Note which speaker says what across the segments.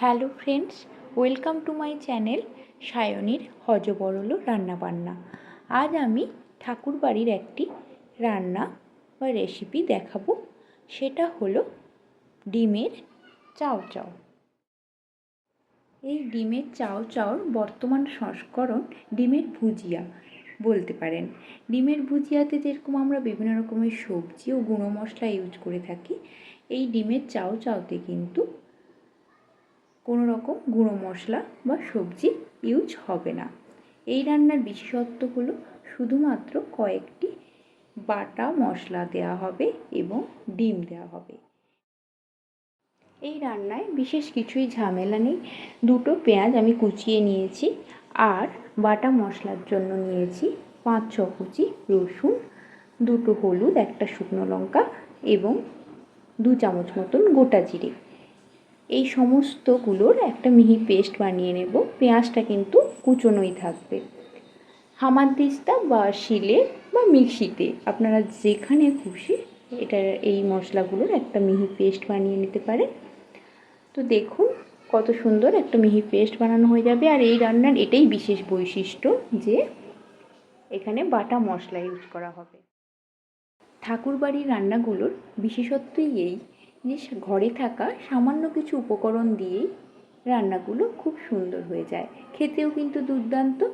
Speaker 1: Hello friends, welcome to my channel সায়নীর হজবরল রান্নাবান্না। আজ আমি ঠাকুর বাড়ির একটি রান্না বা রেসিপি দেখাবো, সেটা হলো ডিমের চাও চাও এই ডিমের চাও চাওর বর্তমান সংস্করণ ডিমের ভুজিয়া বলতে পারেন। ডিমের ভুজিয়াতে যেরকম আমরা বিভিন্ন রকমের সবজি ও গুঁড়ো মশলা ইউজ করে থাকি, এই ডিমের চাও চাওতে কিন্তু কোনো রকম গুঁড়ো মশলা বা সবজি ইউজ হবে না। এই রান্নার বিশেষত্ব হলো শুধুমাত্র কয়েকটি বাটা মশলা দেওয়া হবে এবং ডিম দেওয়া হবে। এই রান্নায় বিশেষ কিছুই ঝামেলা নেই। দুটো পেঁয়াজ আমি কুচিয়ে নিয়েছি আর বাটা মশলার জন্য নিয়েছি পাঁচ ছ কুচি রসুন, দুটো হলুদ, একটা শুকনো লঙ্কা এবং দু চামচ মতন গোটা জিরে। এই সমস্তগুলোর একটা মিহি পেস্ট বানিয়ে নেব। পেঁয়াজটা কিন্তু কুচোনোই থাকবে। হামানদিস্তা বা শিলে বা মিক্সিতে আপনারা যেখানে খুশি এটা, এই মশলাগুলোর একটা মিহি পেস্ট বানিয়ে নিতে পারেন। তো দেখুন কত সুন্দর একটা মিহি পেস্ট বানানো হয়ে যাবে। আর এই রান্নার এটাই বিশেষ বৈশিষ্ট্য যে এখানে বাটা মশলা ইউজ করা হবে। ঠাকুরবাড়ির রান্নাগুলোর বিশেষত্বই এই ঘরে থাকা সামান্য কিছু উপকরণ দিয়েই রান্নাগুলো খুব সুন্দর হয়ে যায়। খেতেও কিন্তু দুর্দান্ত।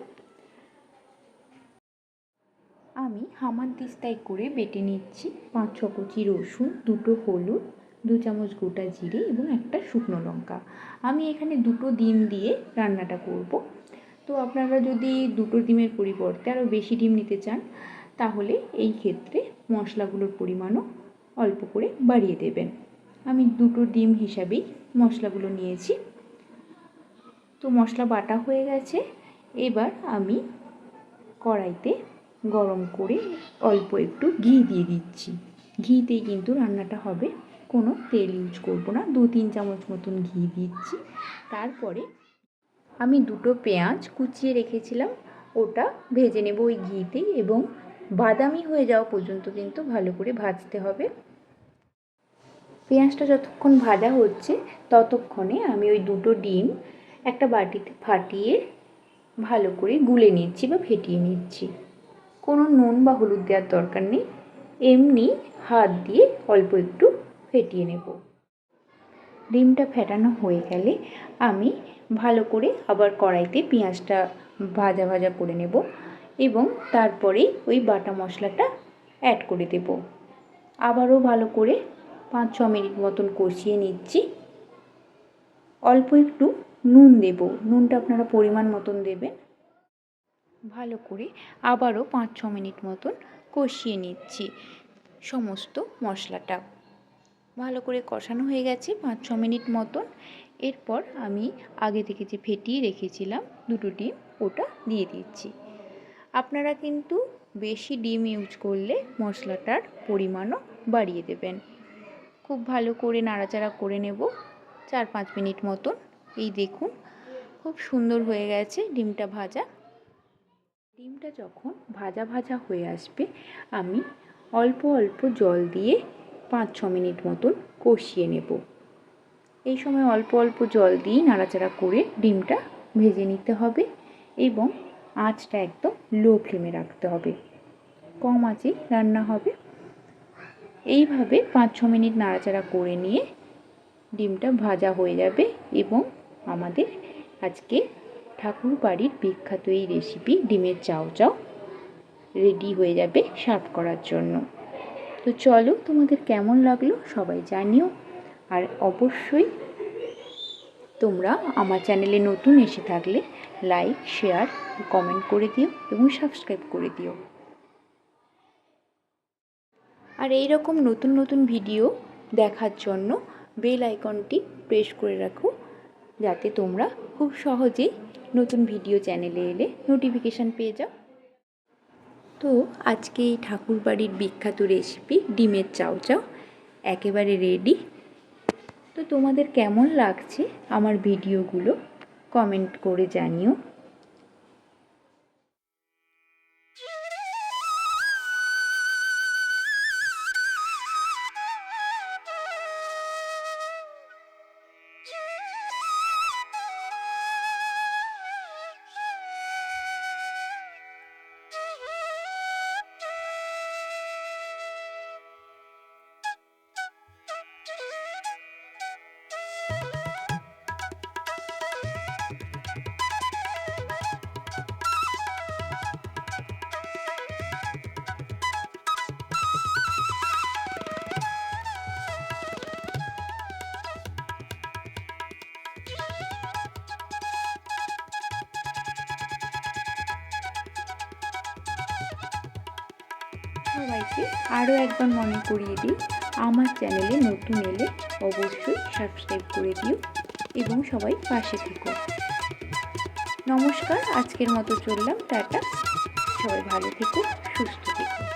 Speaker 1: আমি হামার দিস্তায় করে বেটে নিচ্ছি পাঁচ ছ কুচি রসুন, দুটো হলুদ, দু চামচ গোটা জিরে এবং একটা শুকনো লঙ্কা। আমি এখানে দুটো ডিম দিয়ে রান্নাটা করব। তো আপনারা যদি দুটো ডিমের পরিবর্তে আরও বেশি ডিম নিতে চান, তাহলে এই ক্ষেত্রে মশলাগুলোর পরিমাণও অল্প করে বাড়িয়ে দেবেন। আমি দুটো ডিম হিসাবেই মশলাগুলো নিয়েছি। তো মশলা বাটা হয়ে গেছে। এবার আমি কড়াইতে গরম করে অল্প একটু ঘি দিয়ে দিচ্ছি। ঘিতেই কিন্তু রান্নাটা হবে। কোনো তেল ইউজ করব না। দু তিন চামচ মতন ঘি দিচ্ছি। তারপরে আমি দুটো পেঁয়াজ কুচিয়ে রেখেছিলাম। ওটা ভেজে নেব ওই ঘিতেই এবং বাদামি হয়ে যাওয়া পর্যন্ত কিন্তু ভালো করে ভাজতে হবে। পেঁয়াজটা যতক্ষণ ভাজা হচ্ছে, ততক্ষণে আমি ওই দুটো ডিম একটা বাটিতে ফাটিয়ে ভালো করে গুলে নিচ্ছি বা ফেটিয়ে নিচ্ছি। কোনো নুন বা হলুদ দেওয়ার দরকার নেই। এমনি হাত দিয়ে অল্প একটু ফেটিয়ে নেব। ডিমটা ফেটানো হয়ে গেলে আমি ভালো করে আবার কড়াইতে পেঁয়াজটা ভাজা ভাজা করে নেব এবং তারপরে ওই বাটা মশলাটা অ্যাড করে দেব। আবারও ভালো করে পাঁচ, ছ মিনিট মতন কষিয়ে নিচ্ছি। অল্প একটু নুন দেব। নুনটা আপনারা পরিমাণ মতন দেবেন। ভালো করে আবারও পাঁচ, ছ মিনিট মতন কষিয়ে নিচ্ছি সমস্ত মশলাটা। ভালো করে কষানো হয়ে গেছে পাঁচ, ছ মিনিট মতন। এরপর আমি আগে থেকে যে ফেটিয়ে রেখেছিলাম দুটো ডিম, ওটা দিয়ে দিচ্ছি। আপনারা কিন্তু বেশি ডিম ইউজ করলে মশলাটার পরিমাণও বাড়িয়ে দেবেন। খুব ভালো করে নাড়াচাড়া করে নেব চার পাঁচ মিনিট মতন। এই দেখুন, খুব সুন্দর হয়ে গেছে ডিমটা ভাজা। ডিমটা যখন ভাজা ভাজা হয়ে আসবে, আমি অল্প অল্প জল দিয়ে পাঁচ ছ মিনিট মতন কষিয়ে নেব। এই সময় অল্প অল্প জল দিয়ে নাড়াচাড়া করে ডিমটা ভেজে নিতে হবে এবং আঁচটা একদম লো ফ্লেমে রাখতে হবে। কম আঁচেই রান্না হবে। এইভাবে পাঁচ ছ মিনিট নাড়াচাড়া করে নিয়ে ডিমটা ভাজা হয়ে যাবে এবং আমাদের আজকে ঠাকুর বাড়ির বিখ্যাত এই রেসিপি ডিমের চাও চাও রেডি হয়ে যাবে সার্ভ করার জন্য। তো চলো তোমাদের কেমন লাগল সবাই জানিও। আর অবশ্যই তোমরা আমার চ্যানেলে নতুন এসে থাকলে লাইক শেয়ার কমেন্ট করে দিও এবং সাবস্ক্রাইব করে দিও। আর এই রকম নতুন নতুন ভিডিও দেখার জন্য বেল আইকনটি প্রেস করে রাখো যাতে তোমরা খুব সহজেই নতুন ভিডিও চ্যানেলে এলে নোটিফিকেশান পেয়ে যাও। তো আজকে এই ঠাকুরবাড়ির বিখ্যাত রেসিপি ডিমের চাউ চাউ একেবারে রেডি তো তোমাদের কেমন লাগছে আমার ভিডিওগুলো কমেন্ট করে জানিও। সবাইকে আরও একবার মনে করিয়ে দিই, আমার চ্যানেলে নতুন এলে অবশ্যই সাবস্ক্রাইব করে দিও এবং সবাই পাশে থেকো। নমস্কার, আজকের মতো চললাম, টাটা। সবাই ভালো থেকো, সুস্থ থেকো।